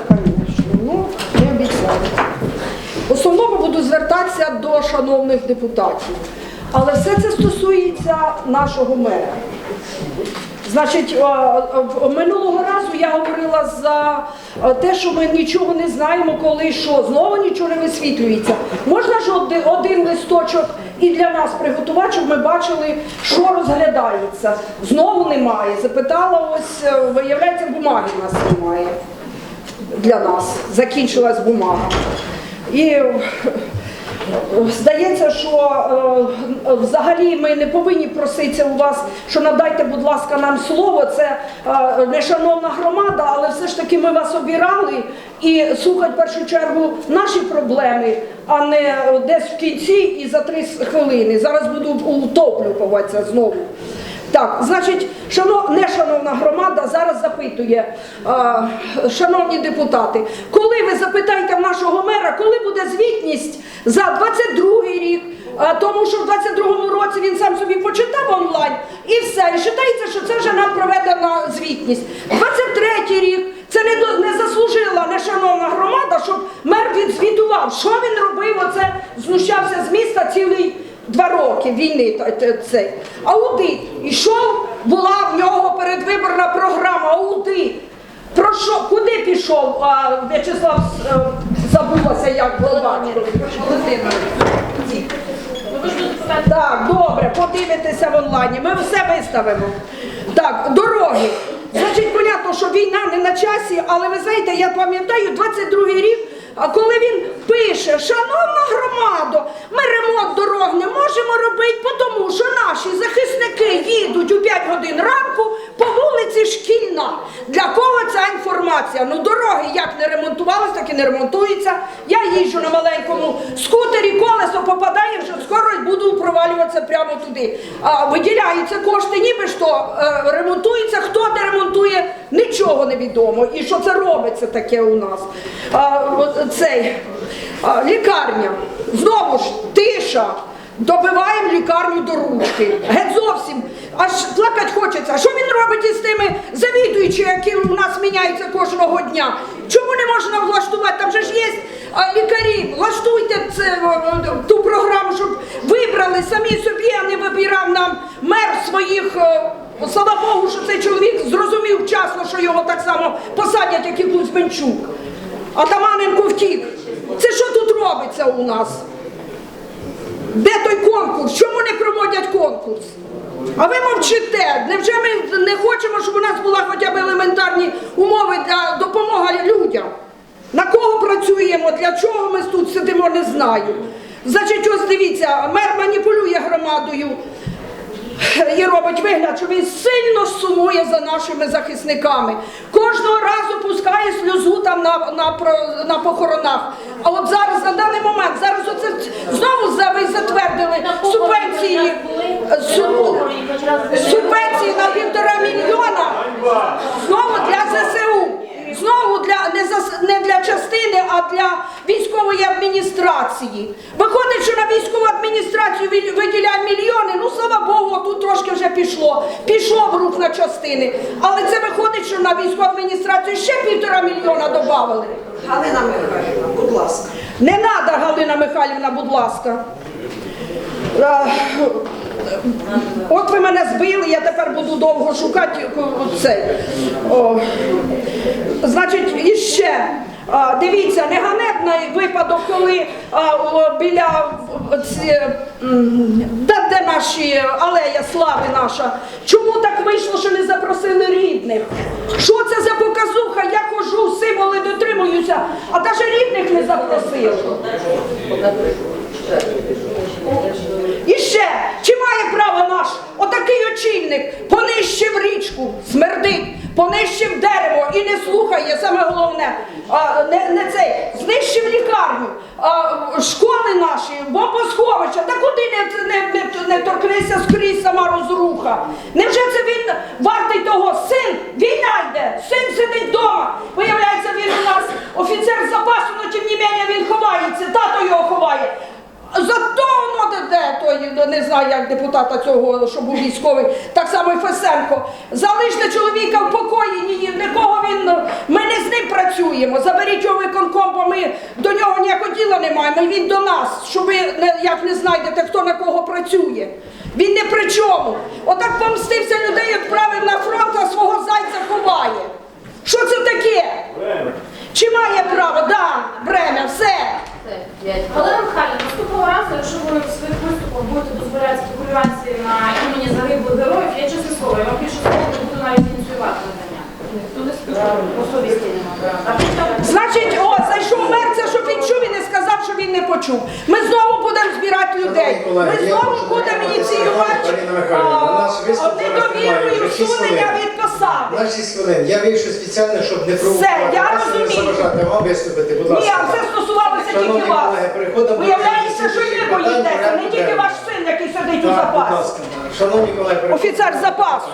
конечно. Ну, не обіцяю. В буду звертатися до шановних депутатів. Але все це стосується нашого мера. Значить, е, е, минулого разу я говорила за е, те, що ми нічого не знаємо, коли що. Знову нічого не висвітлюється. Можна ж один листочок і для нас приготувати, щоб ми бачили, що розглядається. Знову немає. Запитала, ось виявляється, бумаги в нас немає для нас. Закінчилась бумага. І е, Здається, що е, взагалі ми не повинні проситися у вас, що надайте, будь ласка, нам слово. Це е, не шановна громада, але все ж таки ми вас обірали і слухати в першу чергу наші проблеми, а не десь в кінці і за три хвилини. Зараз буду утоплюватися знову. Так, значить, шано, не шановна громада зараз запитує, а, шановні депутати, коли ви запитаєте нашого мера, коли буде звітність за 22 рік, а, тому що в 22 році він сам собі почитав онлайн і все, і вважається, що це вже нам проведена звітність. 23 рік. Це не, до- не заслужила не шановна громада, щоб мер відзвітував, що він робив, оце знущався з міста цілий Два роки війни цей. Аудит. Ішов, була в нього передвиборна програма, аудит. Про що, куди пішов а, В'ячеслав е, забулося, як голова? Так, добре, подивитеся в онлайні. Ми все виставимо. Так, дороги. Значить, понятно, що війна не на часі, але ви знаєте, я пам'ятаю 22-й рік, а коли він пише, шановна громадо, ми ремонт дорог не можемо робити, тому що наші захисники їдуть у 5 годин ранку по вулиці Шкільна. Для кого інформація? Ну, дороги як не ремонтувалися, так і не ремонтуються. Я їжджу на маленькому скутері, колесо попадає, вже скоро буду провалюватися прямо туди. А, виділяються кошти, ніби що е, ремонтується, хто де ремонтує, нічого не відомо. І що це робиться таке у нас? А, цей, а, лікарня. Знову ж тиша. Добиваємо лікарню до ручки. Геть зовсім. Аж плакати хочеться. Що він робить із тими завідуючими, які у нас міняються кожного дня? Чому не можна влаштувати? Там же ж є лікарі. Влаштуйте це, ту програму, щоб вибрали самі собі, а не вибирав нам мер своїх. Слава Богу, що цей чоловік зрозумів вчасно, що його так само посадять, як і Кузьменчук. А Таманенко втік. Це що тут робиться у нас? Де той конкурс? Чому не проводять конкурс? А ви мовчите. Невже ми не хочемо, щоб у нас була хоча б елементарні умови для допомоги людям? На кого працюємо? Для чого ми тут сидимо, не знаю. Значить, ось дивіться, мер маніпулює громадою і робить вигляд, що він сильно сумує за нашими захисниками. Кожного разу пускає сльозу там на, на, на похоронах. А от зараз, на даний момент, зараз оце знову за- ви затвердили субвенції, е, суб- субвенції на півтора мільйона знову для ЗСУ. Знову для не, за, не для частини, а для військової адміністрації. Виходить, що на військову адміністрацію виділяє мільйони. Ну слава Богу, тут трошки вже пішло. Пішов рух на частини. Але це виходить, що на військову адміністрацію ще півтора мільйона додали. Галина Михайлівна, будь ласка. Не треба, Галина Михайлівна, будь ласка. Е, От ви мене збили, я тепер буду довго шукати е, цей. Значить, іще. А, Дивіться, не ганебний випадок, коли а, о, біля ці, де, де наші алея слави наша. Чому так вийшло, що не запросили рідних? Що це за показуха? Я хожу, символи дотримуюся, а навіть рідних не запросили. Дерево і не слухає, саме головне, а, не, не цей, знищив лікарню, а, школи наші, бомбосховища, та куди не, не, не, не торкнися скрізь сама розруха. Невже це він вартий того? Син, війна йде, син сидить вдома. Виявляється, він у нас офіцер запасу, але тим не менше він ховається, тато його ховає. Зато де, той не знаю, як депутата цього, що був військовий, так само і Фесенко. Залиште чоловіка в покої, ні, нікого він. Ми не з ним працюємо. Заберіть його виконком, бо ми до нього ніякого діла не маємо. І він до нас, що ви як не знайдете, хто на кого працює. Він не при чому. Отак помстився людей, відправив на фронт, а свого зайця ховає. Що це таке? Чи має право? Да, время, все. Галина Михайлівна, наступного разу, якщо ви в своїх виступах будете дозволяти спекуляції на імені загиблих героїв, я чесне слово, я вам більше слова не буду навіть ініціювати надання. Ніхто не скаже, по совісті немає. Значить, о, зайшов мер, це щоб він чув і не сказав, що він не почув. Ми знову будемо збирати людей. Ми знову будемо ініціювати недовірою усунення від посади. На 6 хвилин. Я вийшов спеціально, щоб не провокувати я вас і не розумію. заважати вам виступити. Будь Ні, а це стосувалося Шановні тільки вас. колеги, переходимо до Виявляється, що і ви питань боїтеся, не порядку тільки денного. ваш син, який сидить у Так, будь запасі. ласка. Шановні колеги, переходимо Офіцер запасу.